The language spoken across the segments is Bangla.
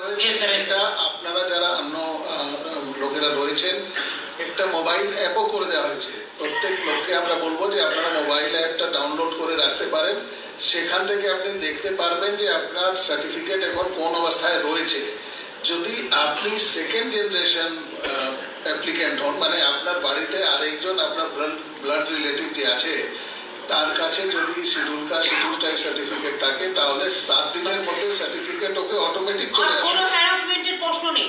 রয়েছে আপনারা যারা অন্য লোকেরা রয়েছেন একটা মোবাইল অ্যাপও করে দেওয়া হয়েছে। প্রত্যেক লোককে আমরা বলব যে আপনারা মোবাইল অ্যাপটা ডাউনলোড করে রাখতে পারেন। সেখান থেকে আপনি দেখতে পারবেন যে আপনার সার্টিফিকেট এখন কোন অবস্থায় রয়েছে। যদি আপনি সেকেন্ড জেনারেশন অ্যাপ্লিক্যান্ট হন মানে আপনার বাড়িতে আরেকজন আপনার ব্লাড তার কাছে যদি schedule caste schedule type certificate থাকে তাহলে সাত দিনের মধ্যে সার্টিফিকেট ওকে অটোমেটিক চলে কোনো হ্যারাসমেন্টের প্রশ্ন নেই।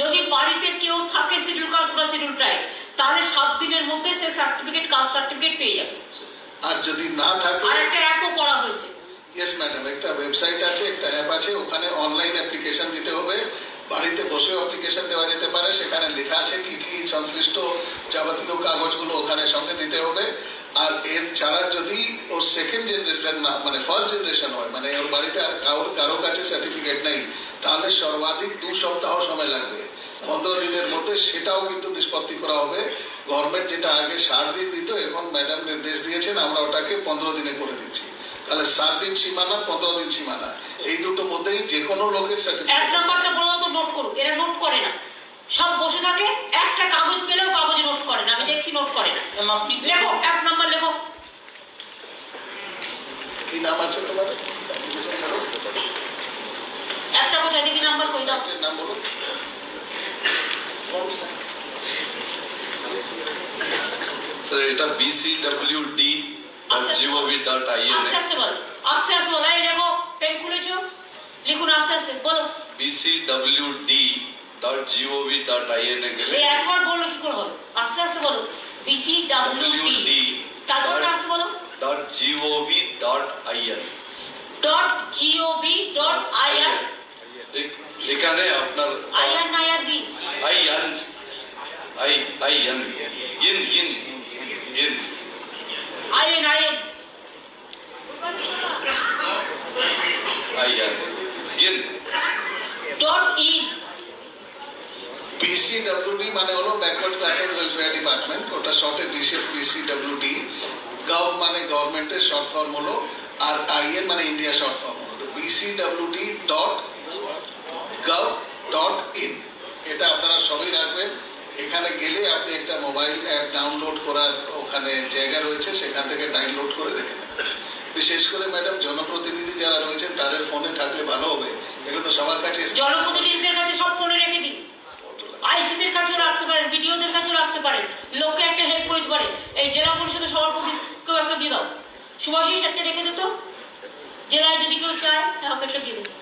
যদি বাড়িতে কেউ থাকে শিডিউল কাস্ট বা শিডিউল ট্রাইব তাহলে সাত দিনের মধ্যে সে সার্টিফিকেট কাস্ট সার্টিফিকেট পেয়ে যাবে। আর যদি না থাকে আর একটা অ্যাপও করা হয়েছে। ইয়েস ম্যাডাম একটা ওয়েবসাইট আছে একটা অ্যাপ আছে ওখানে অনলাইন অ্যাপ্লিকেশন দিতে হবে। বাড়িতে বসেও অ্যাপ্লিকেশন দেওয়া যেতে পারে। সেখানে লেখা আছে কি কি সংশ্লিষ্ট যাবতীয় কাগজগুলো ওখানে সঙ্গে দিতে হবে। আর এর ছাড়া যদি ওর সেকেন্ড জেনারেশন না মানে ফার্স্ট জেনারেশন হয় মানে ওর বাড়িতে আর কারোর কারও কাছে সার্টিফিকেট নেই, তাহলে সর্বাধিক দু সপ্তাহ সময় লাগবে। পনেরো দিনের মধ্যে সেটাও কিন্তু নিষ্পত্তি করা হবে। গভর্নমেন্ট যেটা আগে ষাট দিন দিত, এখন ম্যাডাম নির্দেশ দিয়েছেন, আমরা ওটাকে পনেরো দিনে করে দিচ্ছি। তাহলে সাত দিন সীমানা, পনেরো দিন সীমানা। এই দুটোর মধ্যেই যে কোনো লোকের সার্টিফিকেট এক নাম্বারটা বলো তো নোট করুক। এরা নোট করে না। সব বসে থাকে একটা কাগজ পেলেও কাগজে নোট করে না আমি দেখছি নোট করে না। লেখো এক নাম্বার লেখো। কি নাম আছে তোমার? একটা কোথায়? দেখি নাম্বার কই দাও। নাম বলো। স্যার এটা বিসিডব্লিউডি আস্তে আস্তে বলো। আস্তে আস্তে বলো। এই লেখো পেন খুলেছো? লিখুন আস্তে আস্তে বলো। BCWD dot GOV dot IN গেলে এই একবার বলল কি করে হবে আস্তে আস্তে বলো। বিসি ডাব্লিউ ডি তারপরটা আস্তে বলো। Dot GOV dot IN dot GOV dot IR এখানে আপনার আইআর না IR B IN I IN in in in. IN IN IN in dot in PCWD মানে হলো backward class and welfare department ওটা শর্টে পিসিডব্লিউডি গভ মানে গভর্নমেন্টের শর্ট ফর্ম হলো, আর আইএন মানে ইন্ডিয়া শর্ট ফর্ম হলো। তো BCWD dot gov dot in এটা আপনারা সবই রাখবেন। এখানে গেলে আপনি একটা মোবাইল অ্যাপ ডাউনলোড করার ওখানে জায়গা রয়েছে, সেখান থেকে ডাউনলোড করে দেখে দেবেন বিশেষ করে ম্যাডাম জনপ্রতিনিধি যারা রয়েছেন, তাদের ফোনে থাকলে ভালো হবে। এগুলো তো সবার কাছে জনপ্রতিনিধিদের কাছে সব ফোনে রেখে দিন। আইসিদের কাছেও রাখতে পারেন, বিডিওদের কাছেও রাখতে পারেন, লোককে একটা হেল্প করে দিতে পারে। এই জেলা পরিষদের সভাপতি কেউ একটা দিয়ে দাও। শুভাশিস, একটা রেখে দিত জেলায় যদি কেউ চায় তাহলে একটা দিয়ে দেবে।